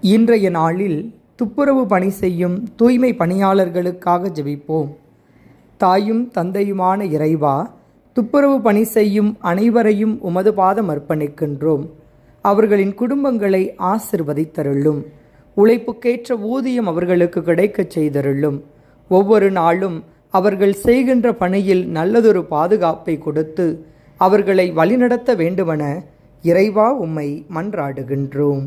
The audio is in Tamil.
இன்றைய நாளில் துப்புரவு பணி செய்யும் தூய்மை பணியாளர்களுக்காக ஜெபிப்போம். தாயும் தந்தையுமான இறைவா துப்புரவு பணி செய்யும் அனைவரையும் உமது பாதம் அர்ப்பணிக்கின்றோம். அவர்களின் குடும்பங்களை ஆசிர்வதித்தருளும். உழைப்புக்கேற்ற ஊதியம் அவர்களுக்கு கிடைக்கச் செய்தருளும். ஒவ்வொரு நாளும் அவர்கள் செய்கின்ற பணியில் நல்லதொரு பாதுகாப்பை கொடுத்து அவர்களை வழிநடத்த வேண்டுமென இறைவா உம்மை மன்றாடுகின்றோம்.